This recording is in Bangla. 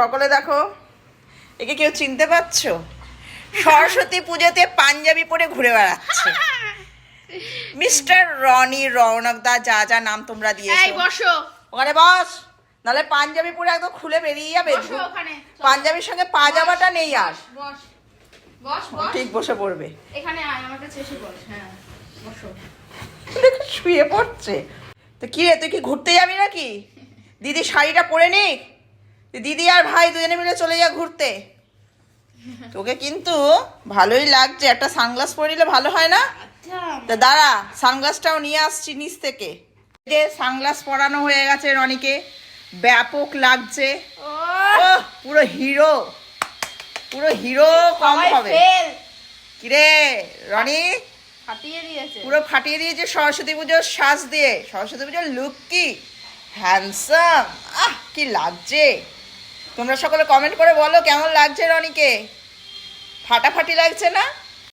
সকলে দেখো একে কেউ চিনতে পারছ? সরস্বতী পুজোতে পাঞ্জাবি পরে ঘুরে বেড়াচ্ছে। মিস্টার রনি রৌনক দা যা যা নাম তোমরা দিয়েছ। বসো। ওখানে বস নাহলে পাঞ্জাবি পরে একদম খুলে বেরিয়ে যাবে। পাঞ্জাবির সঙ্গে পাজামাটা নেই আর। ঠিক বসে পড়বে। এখানে আয় আমার কাছে এসে বস হ্যাঁ বসো। শুয়ে পড়ছে। তো কি রে তুই কি ঘুরতে যাবি নাকি? দিদি শাড়িটা পরে নি দিদি আর ভাই দুজনে মিলে চলে যা ঘুরতে। তোকে কিন্তু ভালোই লাগছে একটা সানগ্লাস পরে নিলে ভালো হয় না? আচ্ছা। তা দাঁড়া সানগ্লাসটাও নিয়ে আসছি নিচ থেকে। যে সানগ্লাস পরানো হয়ে গেছে রনিকে ব্যাপক লাগছে। পুরো হিরো। পুরো হিরো কম হবে। কিরে রনি? পুরো ফাটিয়ে দিয়েছে সরস্বতী পুজোর সাজ দিয়ে। সরস্বতী পুজোর লুক কি? হ্যান্ডসাম আহ কি লাগছে? তোমরা সকলে কমেন্ট করে বলো কেমন লাগছে রনিকে? ফাটাফাটি লাগছে না?